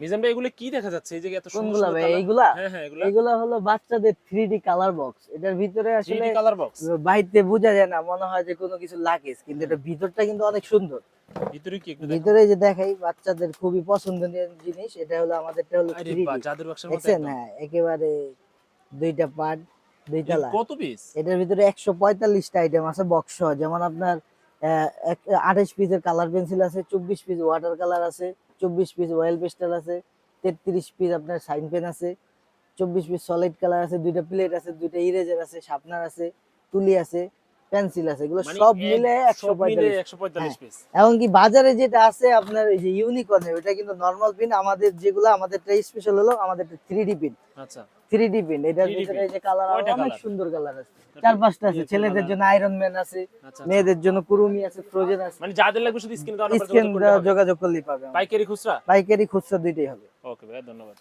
মিজান ভাই এগুলো কি দেখা যাচ্ছে? এই যে এত সুন্দর কোনগুলা ভাই? এইগুলা হ্যাঁ হ্যাঁ এগুলো। এগুলা হলো বাচ্চাদের থ্রি ডি কালার বক্স এটার ভিতরে আসলে কালার বক্স বোঝা যায় না মনে হয় যে কোনো কিছু লাগেজ কিন্তু এটা ভিতরটা কিন্তু অনেক সুন্দর। ভিতরে কি একটু ভিতরে যে দেখাই বাচ্চাদের খুবই পছন্দনীয় জিনিস এটা হলো আমাদেরটা হলো আরে বাহ জাদুর বাক্সের মতো দেখছেন? হ্যাঁ একেবারে দুইটা পার্ট দুইটা কত পিস এটার ভিতরে একশো পঁয়তাল্লিশটা আইটেম আছে বক্স যেমন আপনার আঠাশ পিসের কালার পেন্সিল আছে, চব্বিশ পিস ওয়াটার কালার আছে, চব্বিশ পিস অয়েল পেস্টাল আছে, তেত্রিশ পিস আপনার সাইন পেন আছে, চব্বিশ পিস সলিড কালার আছে, দুইটা প্লেট আছে, দুইটা ইরেজার আছে শার্পনার আছে, তুলি আছে। পেন্সিল আছে এগুলো মানে সব মিলে একশো পঁয়তাল্লিশ পিস এমনকি বাজারে যেটা আছে আপনার এই যে ইউনিকর্নের ওটা কিন্তু নর্মাল পিন আমাদের যেগুলো আমাদেরটা স্পেশাল হলো আমাদের থ্রি ডি পিন আচ্ছা। থ্রি ডি পিন এটার ভিতরে যে কালার অনেক সুন্দর কালার আছে। চার পাঁচটা আছে ছেলেদের জন্য আয়রন ম্যান আছে আচ্ছা মেয়েদের জন্য কুরুমি আছে ফ্রোজেন আছে। মানে যাদের লাগবে শুধু স্ক্রিনে দেওয়া স্ক্রিন যোগাযোগ করলে করলেই পাবে পাইকারি খুচরা? পাইকারি খুচরা দুইটাই হবে। ওকে ভাই ধন্যবাদ।